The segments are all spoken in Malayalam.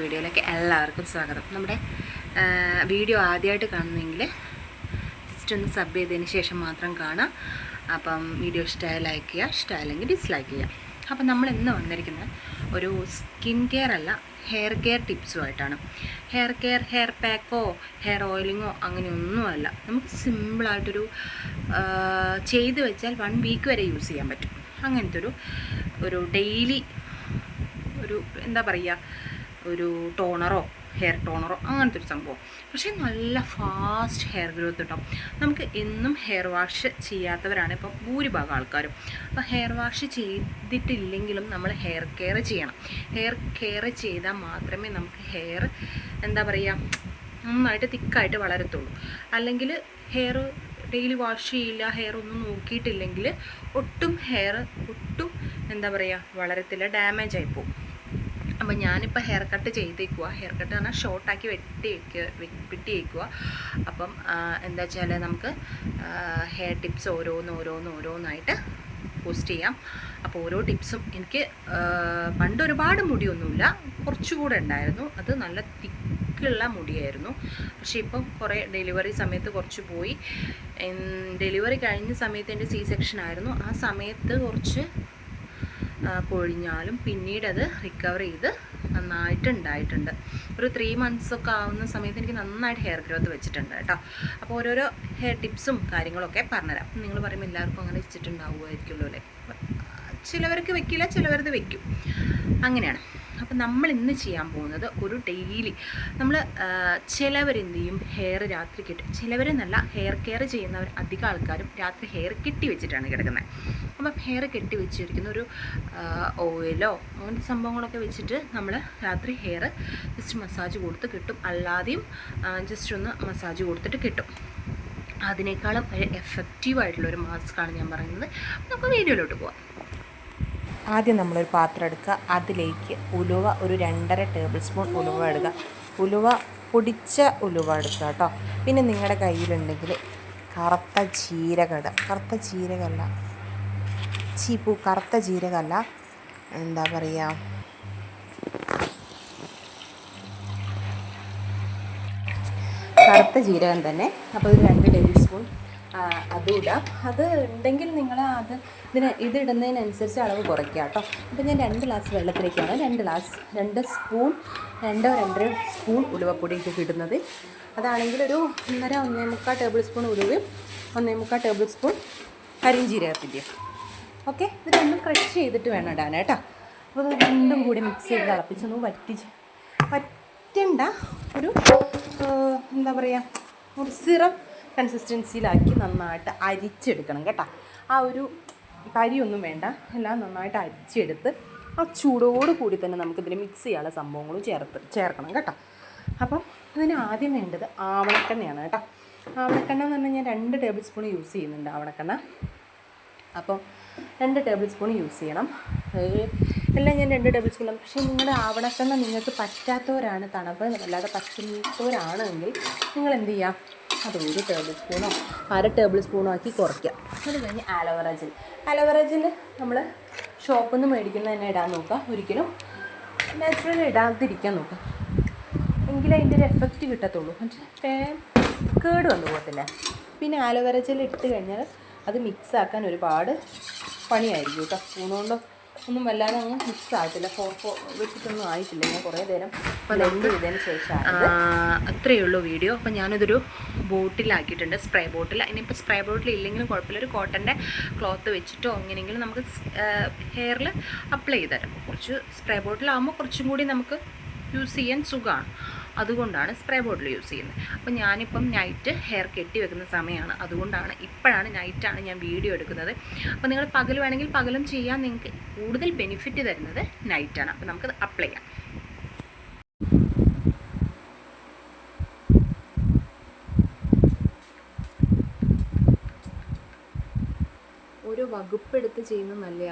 വീഡിയോയിലേക്ക് എല്ലാവർക്കും സ്വാഗതം. നമ്മുടെ വീഡിയോ ആദ്യമായിട്ട് കാണുന്നെങ്കിൽ ജസ്റ്റ് ഒന്ന് സബ് ചെയ്തതിന് ശേഷം മാത്രം കാണാം അപ്പം വീഡിയോ ഇഷ്ടമായ ലൈക്ക് ചെയ്യുക ഇഷ്ടമായില്ലെങ്കിൽ ഡിസ്ലൈക്ക് ചെയ്യുക. അപ്പം നമ്മൾ ഇന്ന് വന്നിരിക്കുന്നത് ഒരു സ്കിൻ കെയർ അല്ല ഹെയർ കെയർ ടിപ്സുമായിട്ടാണ് ഹെയർ കെയർ ഹെയർ പാക്കോ ഹെയർ ഓയിലിങ്ങോ അങ്ങനെയൊന്നുമല്ല നമുക്ക് സിമ്പിളായിട്ടൊരു ചെയ്ത് വെച്ചാൽ വൺ വീക്ക് വരെ യൂസ് ചെയ്യാൻ പറ്റും. അങ്ങനത്തെ ഒരു ഒരു ഡെയിലി ഒരു എന്താ പറയുക ഒരു ടോണറോ ഹെയർ ടോണറോ അങ്ങനത്തെ ഒരു സംഭവം. പക്ഷേ നല്ല ഫാസ്റ്റ് ഹെയർ ഗ്രോത്ത് കിട്ടും നമുക്ക് എന്നും ഹെയർ വാഷ് ചെയ്യാത്തവരാണ് ഇപ്പം ഭൂരിഭാഗം ആൾക്കാരും. അപ്പോൾ ഹെയർ വാഷ് ചെയ്തിട്ടില്ലെങ്കിലും നമ്മൾ ഹെയർ കെയർ ചെയ്യണം. ഹെയർ കെയർ ചെയ്താൽ മാത്രമേ നമുക്ക് ഹെയർ എന്താ പറയുക നന്നായിട്ട് തിക്കായിട്ട് വളരത്തുള്ളൂ. അല്ലെങ്കിൽ ഹെയർ ഡെയിലി വാഷ് ചെയ്യില്ല ഹെയർ ഒന്നും നോക്കിയിട്ടില്ലെങ്കിൽ ഒട്ടും ഹെയർ ഒട്ടും എന്താ പറയുക വളരത്തില്ല ഡാമേജ് ആയി പോകും അപ്പം ഞാനിപ്പോൾ ഹെയർ കട്ട് ചെയ്തേക്കുക ഹെയർ കട്ട് പറഞ്ഞാൽ ഷോർട്ടാക്കി വെട്ടി വെക്കുക വെട്ടി വയ്ക്കുക അപ്പം എന്താ വെച്ചാൽ നമുക്ക് ഹെയർ ടിപ്സ് ഓരോന്ന് ഓരോന്ന് ഓരോന്നായിട്ട് പോസ്റ്റ് ചെയ്യാം. അപ്പോൾ ഓരോ ടിപ്സും എനിക്ക് പണ്ട് ഒരുപാട് മുടിയൊന്നുമില്ല. കുറച്ചുകൂടെ ഉണ്ടായിരുന്നു. അത് നല്ല തിക്കുള്ള മുടിയായിരുന്നു. പക്ഷേ ഇപ്പം കുറേ ഡെലിവറി സമയത്ത് കുറച്ച് പോയി. ഡെലിവറി കഴിഞ്ഞ സമയത്ത് എന്റെ സി സെക്ഷൻ ആയിരുന്നു. ആ സമയത്ത് കുറച്ച് പൊഴിഞ്ഞാലും പിന്നീട് അത് റിക്കവർ ചെയ്ത് നന്നായിട്ട് ഉണ്ടായിട്ടുണ്ട് ഒരു ത്രീ മന്ത്സ് ഒക്കെ ആവുന്ന സമയത്ത് എനിക്ക് നന്നായിട്ട് ഹെയർ ഗ്രോത്ത് വെച്ചിട്ടുണ്ട് കേട്ടോ. അപ്പോൾ ഓരോരോ ഹെയർ ടിപ്സും കാര്യങ്ങളൊക്കെ പറഞ്ഞുതരാം. നിങ്ങൾ പറയുമ്പോൾ എല്ലാവർക്കും അങ്ങനെ വെച്ചിട്ടുണ്ടാവുമായിരിക്കുമല്ലോ അല്ലേ? ചിലവർക്ക് വെക്കില്ല ചിലവരത് വെക്കും. അങ്ങനെയാണ്. അപ്പം നമ്മൾ ഇന്ന് ചെയ്യാൻ പോകുന്നത് ഒരു ഡെയിലി നമ്മൾ ചിലവരെന്ത് ചെയ്യും? ഹെയർ രാത്രി കിട്ടും ചിലവരെന്നല്ല ഹെയർ കെയർ ചെയ്യുന്നവർ അധികം ആൾക്കാരും രാത്രി ഹെയർ കെട്ടി വെച്ചിട്ടാണ് കിടക്കുന്നത് അപ്പം ഹെയർ കെട്ടി വെച്ചിരിക്കുന്ന ഒരു ഓയിലോ അങ്ങനത്തെ സംഭവങ്ങളൊക്കെ വെച്ചിട്ട് നമ്മൾ രാത്രി ഹെയർ ജസ്റ്റ് മസാജ് കൊടുത്ത് കിട്ടും. അല്ലാതെയും ജസ്റ്റ് ഒന്ന് മസാജ് കൊടുത്തിട്ട് കിട്ടും. അതിനേക്കാളും ഒരു എഫക്റ്റീവ് ആയിട്ടുള്ള ഒരു മാസ്കാണ് ഞാൻ പറയുന്നത്. നമുക്ക് വീഡിയോയിലോട്ട് പോവാം. ആദ്യം നമ്മളൊരു പാത്രം എടുക്കുക. അതിലേക്ക് ഉലുവ ഒരു രണ്ടര ടേബിൾ സ്പൂൺ ഉലുവ എടുക്കുക ഉലുവ പൊടിച്ച ഉലുവ എടുക്കുക കേട്ടോ. പിന്നെ നിങ്ങളുടെ കയ്യിലുണ്ടെങ്കിൽ കറുത്ത ജീരകട ഇടുക. കറുത്ത ജീരകമല്ല ചീപ്പു കറുത്ത ജീരകമല്ല എന്താ പറയുക കറുത്ത ജീരകം തന്നെ. അപ്പോൾ ഒരു രണ്ട് ടേബിൾ സ്പൂൺ അതും ഇടാം അത് ഉണ്ടെങ്കിൽ നിങ്ങൾ അത് ഇതിന് ഇതിടുന്നതിനനുസരിച്ച് അളവ് കുറയ്ക്കുക കേട്ടോ. അപ്പോൾ ഞാൻ രണ്ട് ഗ്ലാസ് വെള്ളത്തിലേക്കാണ് രണ്ട് ഗ്ലാസ് രണ്ട് സ്പൂൺ രണ്ടോ രണ്ടര സ്പൂൺ ഉലുവപ്പൊടി ഇട്ട് ഇടുന്നത്. അതാണെങ്കിൽ ഒരു ഒന്നര ഒന്നേ മുക്കാൽ ടേബിൾ സ്പൂൺ ഉലുവയും ഒന്നേ മുക്കാൽ ടേബിൾ സ്പൂൺ കരിഞ്ചീരകത്തിന്റെയും ഓക്കെ? ഇത് രണ്ടും ക്രഷ് ചെയ്തിട്ട് വേണം ഇടാൻ കേട്ടോ. അപ്പോൾ ഇത് രണ്ടും കൂടി മിക്സ് ചെയ്ത് തിളപ്പിച്ചൊന്ന് വറ്റിച്ച് വറ്റണ്ട ഒരു എന്താ പറയുക ഒരു സിറം കൺസിസ്റ്റൻസിയിലാക്കി നന്നായിട്ട് അരിച്ചെടുക്കണം കേട്ടോ. ആ ഒരു കരിയൊന്നും വേണ്ട. എല്ലാം നന്നായിട്ട് അരിച്ചെടുത്ത് ആ ചൂടോട് കൂടി തന്നെ നമുക്കിതിൽ മിക്സ് ചെയ്യാനുള്ള സംഭവങ്ങളും ചേർത്ത് ചേർക്കണം കേട്ടോ. അപ്പം ഇതിന് ആദ്യം വേണ്ടത് ആവണക്കെണ്ണയാണ് കേട്ടോ. ആവണക്കെണ്ണ എന്ന് പറഞ്ഞാൽ ഞാൻ രണ്ട് ടേബിൾ സ്പൂൺ യൂസ് ചെയ്യുന്നുണ്ട് ആവണക്കെണ്ണ. അപ്പോൾ രണ്ട് ടേബിൾ സ്പൂൺ യൂസ് ചെയ്യണം. എല്ലാം ഞാൻ രണ്ട് ടേബിൾ സ്പൂൺ പക്ഷേ നിങ്ങളുടെ ആവണക്കെണ്ണ നിങ്ങൾക്ക് പറ്റാത്തവരാണ് തണുപ്പ് അല്ലാതെ പറ്റുന്നവരാണെങ്കിൽ നിങ്ങൾ എന്ത് ചെയ്യാം? അത് ഒരു ടേബിൾ സ്പൂണോ അര ടേബിൾ സ്പൂണോ ആക്കി കുറയ്ക്കുക അത് കഴിഞ്ഞ് ആലോവേറ ജെൽ ആലോവേറ ജെൽ നമ്മൾ ഷോപ്പിൽ നിന്ന് മേടിക്കുന്ന തന്നെ ഇടാൻ നോക്കുക. ഒരിക്കലും നാച്ചുറൽ ഇടാതിരിക്കാൻ നോക്കുക. എങ്കിലേ അതിന്റെ ഒരു എഫക്റ്റ് കിട്ടത്തുള്ളൂ. കേട് വന്നു പോകത്തില്ല. പിന്നെ ആലോവേറ ജെൽ ഇട്ട് കഴിഞ്ഞാൽ അത് മിക്സ് ആക്കാൻ ഒരുപാട് പണിയായിരിക്കും കേട്ടോ. സ്പൂണുകൊണ്ട് ഒന്നും വല്ലാതെ അങ്ങ് മിക്സ് ഫോർ ഫോർക്കോ വെച്ചിട്ടൊന്നും ആയിട്ടില്ല. ഞാൻ കുറേ നേരം ബ്ലെൻഡ് ചെയ്തതിന് ശേഷമാണ് അത്രയേ ഉള്ളൂ വീഡിയോ അപ്പോൾ ഞാനിതൊരു ബോട്ടിലാക്കിയിട്ടുണ്ട്. സ്പ്രേ ബോട്ടിൽ ഇനിയിപ്പോൾ സ്പ്രേ ബോട്ടിൽ ഇല്ലെങ്കിലും കുഴപ്പമില്ല. ഒരു കോട്ടന്റെ ക്ലോത്ത് വെച്ചിട്ടോ അങ്ങനെയെങ്കിലും നമുക്ക് ഹെയറിൽ അപ്ലൈ ചെയ്ത് തരാം. കുറച്ച് സ്പ്രേ ബോട്ടിലാകുമ്പോൾ കുറച്ചും കൂടി നമുക്ക് യൂസ് ചെയ്യാൻ സുഖമാണ്. അതുകൊണ്ടാണ് സ്പ്രേ ബോട്ടിൽ യൂസ് ചെയ്യുന്നത്. അപ്പോൾ ഞാനിപ്പം നൈറ്റ് ഹെയർ കെട്ടി വെക്കുന്ന സമയമാണ്. അതുകൊണ്ടാണ് ഇപ്പോഴാണ് നൈറ്റാണ് ഞാൻ വീഡിയോ എടുക്കുന്നത്. അപ്പോൾ നിങ്ങൾ പകൽ വേണമെങ്കിൽ പകലും ചെയ്യാൻ നിങ്ങൾക്ക് കൂടുതൽ ബെനിഫിറ്റ് തരുന്നത് നൈറ്റാണ് അപ്പോൾ നമുക്കത് അപ്ലൈ ചെയ്യാം. ഓരോ വകുപ്പെടുത്ത് ചെയ്യുന്നത് നല്ല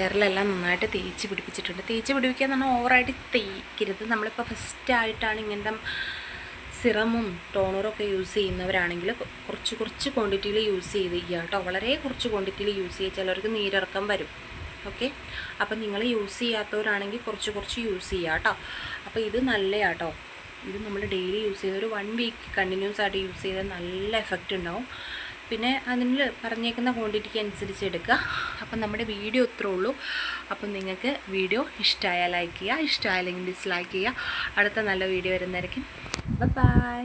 ഹെയറിലെല്ലാം നന്നായിട്ട് തേച്ച് പിടിപ്പിച്ചിട്ടുണ്ട്. തേച്ച് പിടിപ്പിക്കുക എന്ന് പറഞ്ഞാൽ ഓവറായിട്ട് തേക്കരുത്. നമ്മളിപ്പോൾ ഫസ്റ്റ് ആയിട്ടാണ് ഇങ്ങനത്തെ സിറമും ടോണറും ഒക്കെ യൂസ് ചെയ്യുന്നവരാണെങ്കിൽ കുറച്ച് കുറച്ച് ക്വാണ്ടിറ്റിയിൽ യൂസ് ചെയ്ത് കേട്ടോ. വളരെ കുറച്ച് ക്വാണ്ടിറ്റിയിൽ യൂസ് ചെയ്യുക ചിലർക്ക് നീരിറക്കം വരും. ഓക്കെ അപ്പം നിങ്ങൾ യൂസ് ചെയ്യാത്തവരാണെങ്കിൽ കുറച്ച് കുറച്ച് യൂസ് ചെയ്യുക കേട്ടോ. അപ്പോൾ ഇത് നല്ലയാട്ടോ ഇത് നമ്മൾ ഡെയിലി യൂസ് ചെയ്ത് ഒരു വൺ വീക്ക് കണ്ടിന്യൂസ് ആയിട്ട് യൂസ് ചെയ്താൽ നല്ല എഫക്റ്റ് ഉണ്ടാവും പിന്നെ അതിന് പറഞ്ഞേക്കുന്ന ക്വാണ്ടിറ്റിക്ക് അനുസരിച്ച് എടുക്കുക. അപ്പം നമ്മുടെ വീഡിയോ ഇത്രേ ഉള്ളൂ. അപ്പം നിങ്ങൾക്ക് വീഡിയോ ഇഷ്ടമായാൽ ലൈക്ക് ചെയ്യുക ഇഷ്ടമായില്ലെങ്കിൽ ഡിസ്ലൈക്ക് ചെയ്യുക. അടുത്ത നല്ല വീഡിയോ വരുന്നതായിരിക്കും. ബൈ